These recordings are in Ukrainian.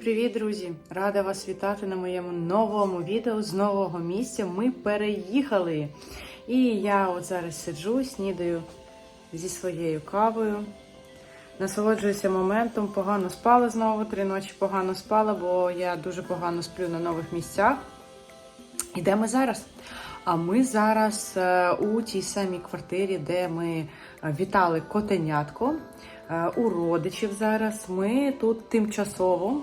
привіт, друзі! Рада вас вітати на моєму новому відео з нового місця. Ми переїхали. І я от зараз сиджу, снідаю зі своєю кавою. Насолоджуюся моментом, погано спала знову, три ночі погано спала, бо я дуже погано сплю на нових місцях. І де ми зараз? А ми зараз е, у тій самій квартирі, де ми е, вітали котенятко. Е, У родичів зараз ми тут тимчасово.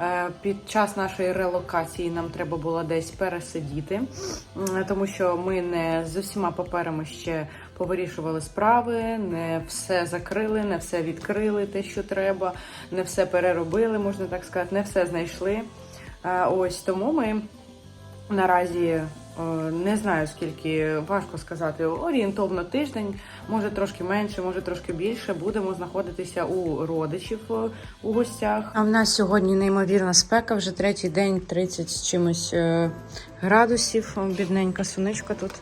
Е, Під час нашої релокації нам треба було десь пересидіти, тому що ми не з усіма паперами ще повирішували справи, не все закрили, не все відкрили, те, що треба, не все переробили, можна так сказати, не все знайшли. Е, Ось тому ми наразі не знаю скільки важко сказати, орієнтовно тиждень, може трошки менше, може трошки більше. Будемо знаходитися у родичів е, у гостях. А в нас сьогодні неймовірна спека, вже третій день, 30 з чимось е, градусів. Бідненька сонечка тут.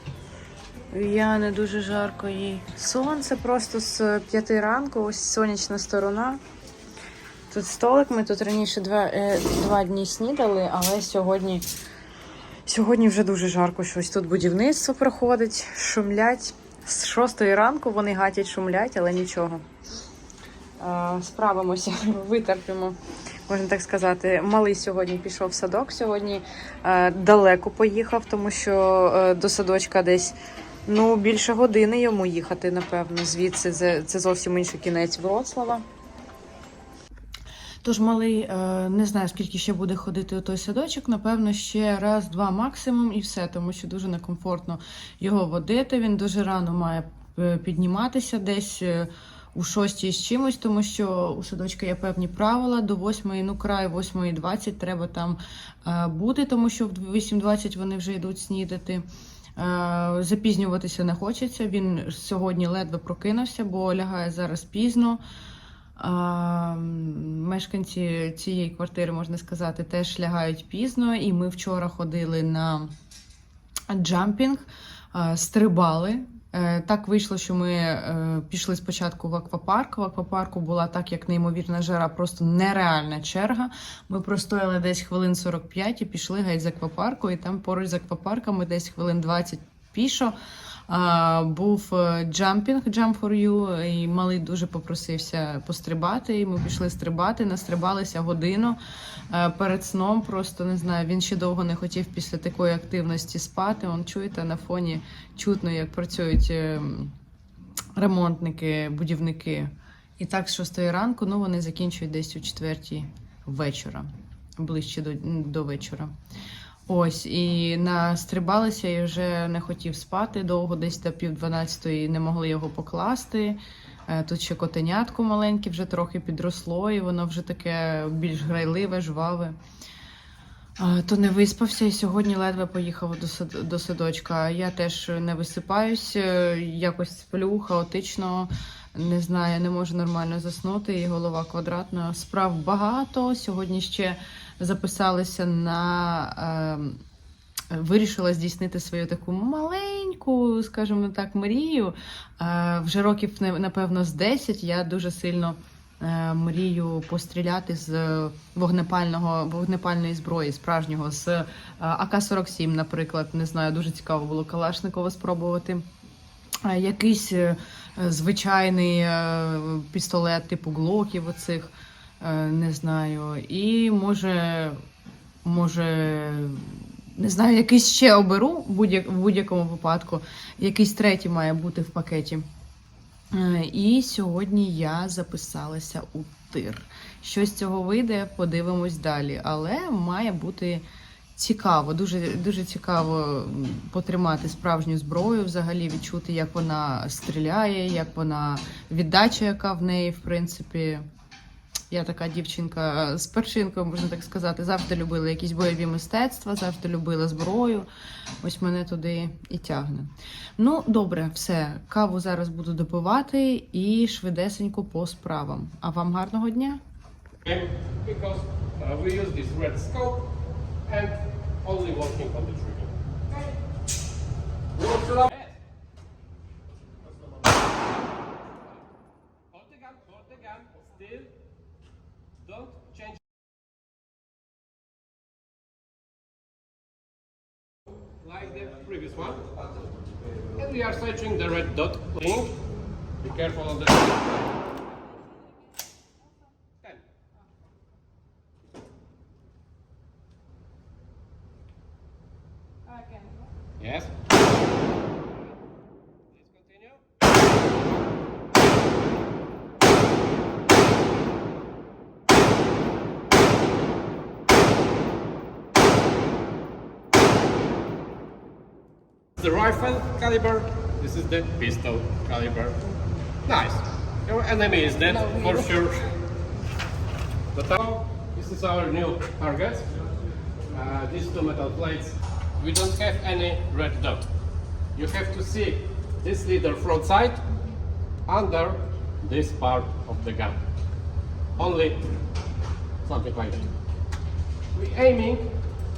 Я не дуже жарко їй. Сонце просто з п'яти ранку, ось сонячна сторона. Тут столик, ми тут раніше два, е, два дні снідали, але сьогодні, сьогодні вже дуже жарко. Щось тут будівництво проходить, шумлять. З шостої ранку вони гатять, шумлять, але нічого. Е, Справимося, витерпимо, можна так сказати. Малий сьогодні пішов в садок. Сьогодні е, далеко поїхав, тому що е, до садочка десь ну, більше години йому їхати, напевно. Звідси це, зовсім інший кінець Вроцлава. Тож малий е, не знаю, скільки ще буде ходити у той садочок. Напевно, ще раз-два максимум і все, тому що дуже некомфортно його водити. Він дуже рано має е, підніматися десь. е, У шостій з чимось, тому що у садочка є певні правила. До восьмої, ну край 8.20 треба там бути, тому що в 8.20 вони вже йдуть снідати. Запізнюватися не хочеться. Він сьогодні ледве прокинувся, бо лягає зараз пізно. Мешканці цієї квартири, можна сказати, теж лягають пізно, і ми вчора ходили на джампінг, стрибали. Е, Так вийшло, що ми е, пішли спочатку в аквапарк. В аквапарку була так, як неймовірна жара, просто нереальна черга. Ми простояли десь хвилин 45 і пішли геть з аквапарку, і там поруч з аквапарками десь хвилин 20 пішо. Був е, джампінг Jump for You, і малий дуже попросився пострибати. І ми пішли стрибати, настрибалися годину Е, перед сном. Просто не знаю. Він ще довго не хотів після такої активності спати. Он чуєте на фоні чутно, як працюють е, ремонтники, будівники. І так з 6 ранку, ну вони закінчують десь у 4 вечора, ближче до, до вечора. Ось, і настрибалися і вже не хотів спати довго, десь до пів дванадцятої не могли його покласти. Е, Тут ще котенятко маленьке вже трохи підросло, і воно вже таке більш грайливе, жваве. То не виспався і сьогодні ледве поїхав до сад- до садочка. Я теж не висипаюсь, е, якось сплю хаотично. Не знаю, не можу нормально заснути, і голова квадратна. Справ багато. Сьогодні ще записалися на. Е, Вирішила здійснити свою таку маленьку, скажімо так, мрію. Е, Вже років, напевно, з 10 я дуже сильно е, мрію постріляти з вогнепального вогнепальної зброї, справжнього з е, АК-47, наприклад. Не знаю, дуже цікаво було Калашникова спробувати. Якийсь е, звичайний пістолет, типу глоків, оцих, не знаю. І може, може, не знаю, якийсь ще оберу в будь-якому випадку. Якийсь третій має бути в пакеті. Е, І сьогодні я записалася у тир. Що з цього вийде, подивимось далі. Але має бути цікаво, дуже, дуже цікаво потримати справжню зброю, взагалі відчути, як вона стріляє, як вона віддача, яка в неї, в принципі. Я така дівчинка з перчинкою, можна так сказати. Завжди любила якісь бойові мистецтва, завжди любила зброю. Ось мене туди і тягне. Ну, добре, все. Каву зараз буду допивати і швидесенько по справам. А вам гарного дня! Okay? Don't change like the previous one. And we are searching the red dot link. Be careful of the 10. Yes. The rifle caliber. This is the pistol caliber. Nice. Your enemy is dead for sure. But now this is our new target. Uh, these two metal plates. We don't have any red dot. You have to see this leader front side under this part of the gun. Only something like that. We aiming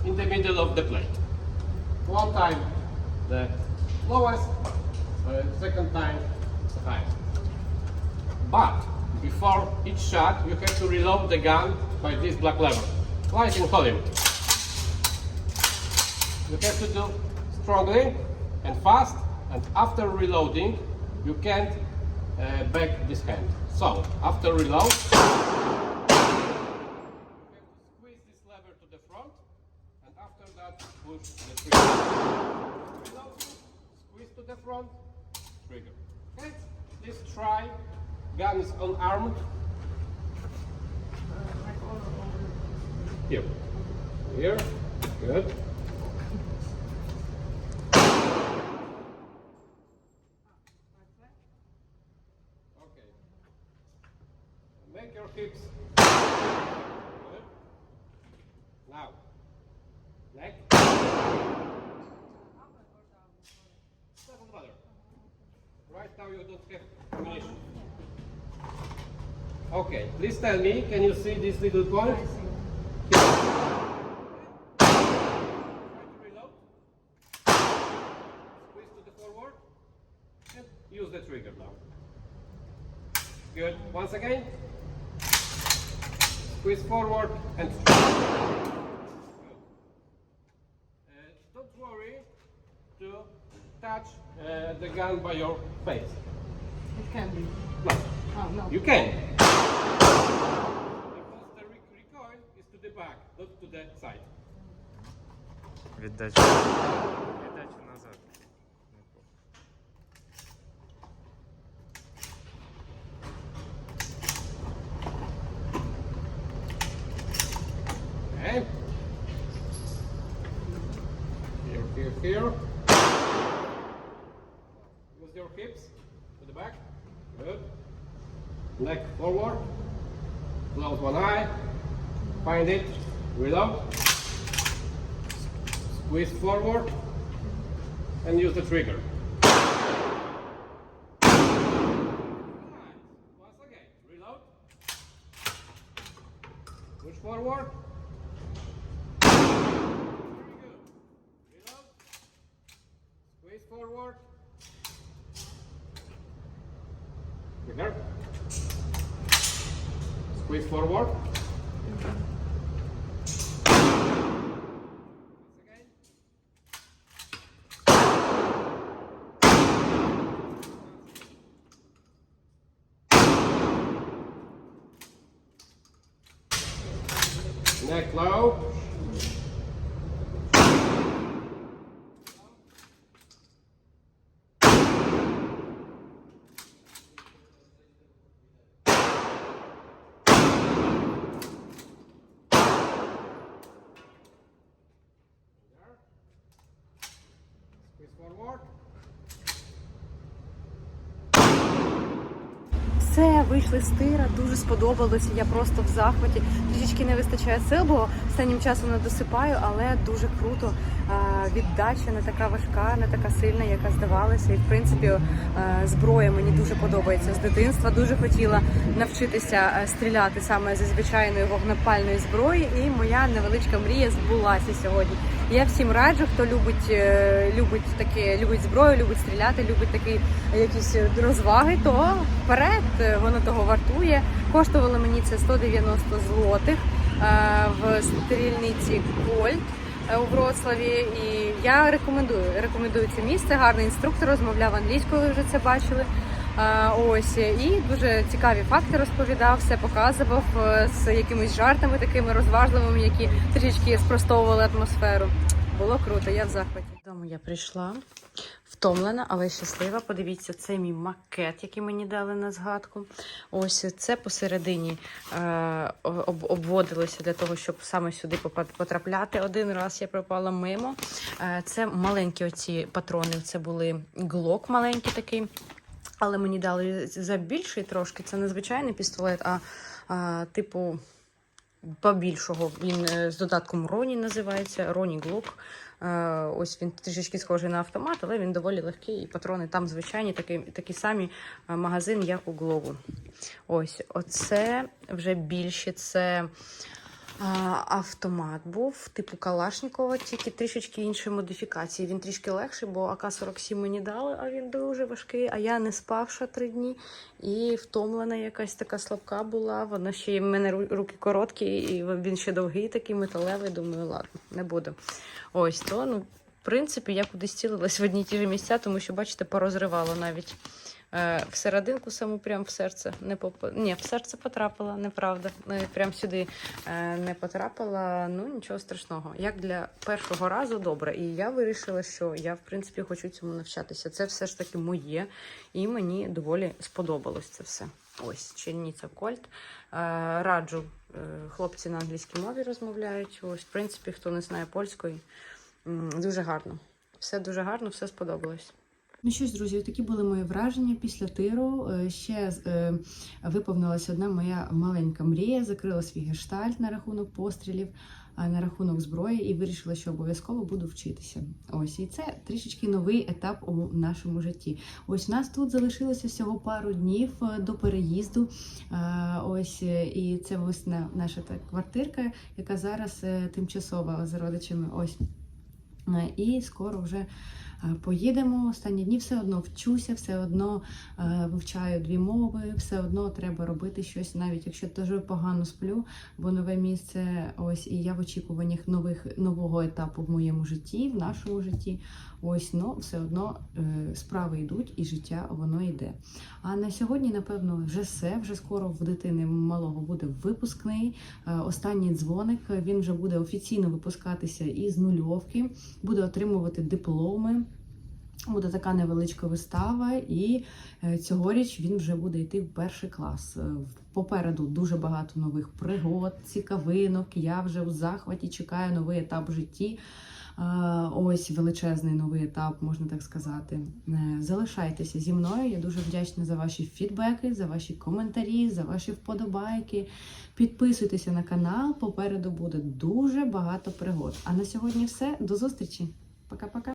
in the middle of the plate. One time the lowest, uh, second time the highest. But before each shot, you have to reload the gun by this black lever, like in Hollywood. You have to do strongly and fast, and after reloading, you can't uh, back this hand. So after reload, you have to squeeze this lever to the front, and after that, push the trigger. Reload, squeeze to the front, trigger. Okay? This try gun is unarmed. Here. Here. Good. Okay. Make your hips. Good. Now. Neck. Right now you don't have ammunition. Okay, please tell me, can you see this little point? Here. Try to reload. Squeeze to the forward. And use the trigger now. Good. Once again. Squeeze forward and. Uh, don't worry to touch uh, the gun by your face. It can be. No, Oh, no. you can. Because the re- recoil is to the back, not to the side. Віддачу. Віддачу назад. Squeeze forward. And use the trigger. Once again. Reload. Push forward. Reload. Squeeze forward. Trigger. Squeeze forward. Все, вийшли з тира, дуже сподобалося. Я просто в захваті. Трішечки не вистачає сил, бо останнім часом не досипаю, але дуже круто. Віддача не така важка, не така сильна, яка здавалася. І в принципі е, зброя мені дуже подобається. З дитинства дуже хотіла навчитися е, стріляти саме зі звичайної вогнепальної зброї. І моя невеличка мрія збулася сьогодні. Я всім раджу, хто любить, е, любить таке, любить зброю, любить стріляти, любить такі якісь розваги, то вперед воно того вартує. Коштувало мені це 190 злотих в стрільниці Кольт у Вроцлаві. І я рекомендую. Рекомендую це місце. Гарний інструктор розмовляв англійською. Ви вже це бачили. Е, Ось і дуже цікаві факти розповідав, все показував е, з якимись жартами такими розважливими, які трішечки спростовували атмосферу. Було круто, я в захваті. Дому я прийшла втомлена, але щаслива. Подивіться, це мій макет, який мені дали на згадку. Ось це посередині е, об, обводилося для того, щоб саме сюди потрапляти. Один раз я пропала мимо. Е, це маленькі оці патрони. Це були глок маленький такий. Але мені дали за більший трошки. Це не звичайний пістолет, а, а типу побільшого. Він е, з додатком Роні називається Роні Глок. Е, Ось він трішечки схожий на автомат, але він доволі легкий. І патрони там звичайні, такі, такі самі е, магазин, як у Глову. Ось, оце вже більше. Це автомат був, типу Калашникова, тільки трішечки іншої модифікації. Він трішки легший, бо АК-47 мені дали, а він дуже важкий. А я не спавша три дні і втомлена якась така слабка була. Вона ще в мене руки короткі, і він ще довгий, такий металевий. Думаю, ладно, не буду. Ось то, ну, в принципі, я кудись цілилась в одні ті ж місця, тому що, бачите, порозривало навіть. Е, в серединку саму прям в серце не поп... Ні, в серце потрапила, неправда. Е, Прям сюди е, не потрапила. Ну нічого страшного. Як для першого разу добре. І я вирішила, що я в принципі хочу цьому навчатися. Це все ж таки моє, і мені доволі сподобалось це все. Ось Черніця Кольт. Раджу, хлопці на англійській мові розмовляють. Ось, в принципі, хто не знає польської, дуже гарно. Все дуже гарно, все сподобалось. Ну що ж, друзі, такі були мої враження після тиру. Е, Ще е, виповнилася одна моя маленька мрія, закрила свій гештальт на рахунок пострілів, на рахунок зброї, і вирішила, що обов'язково буду вчитися. Ось і це трішечки новий етап у нашому житті. Ось у нас тут залишилося всього пару днів е, до переїзду. Ось і це ось наша та квартирка, яка зараз тимчасова з родичами. Ось. І скоро вже поїдемо. Останні дні все одно вчуся, все одно е, вивчаю дві мови, все одно треба робити щось, навіть якщо дуже погано сплю, бо нове місце. Ось і я в очікуваннях нових нового етапу в моєму житті, в нашому житті. Ось, ну все одно е, справи йдуть і життя воно йде. А на сьогодні, напевно, вже все. Вже скоро в дитини малого буде випускний. Е, Останній дзвоник він вже буде офіційно випускатися із нульовки, буде отримувати дипломи. Буде така невеличка вистава, і е, цьогоріч він вже буде йти в перший клас. Е, Попереду дуже багато нових пригод, цікавинок. Я вже в захваті чекаю новий етап в житті. Е, Ось величезний новий етап, можна так сказати. Залишайтеся зі мною. Я дуже вдячна за ваші фідбеки, за ваші коментарі, за ваші вподобайки. Підписуйтеся на канал. Попереду буде дуже багато пригод. А на сьогодні все. До зустрічі. Пока-пока.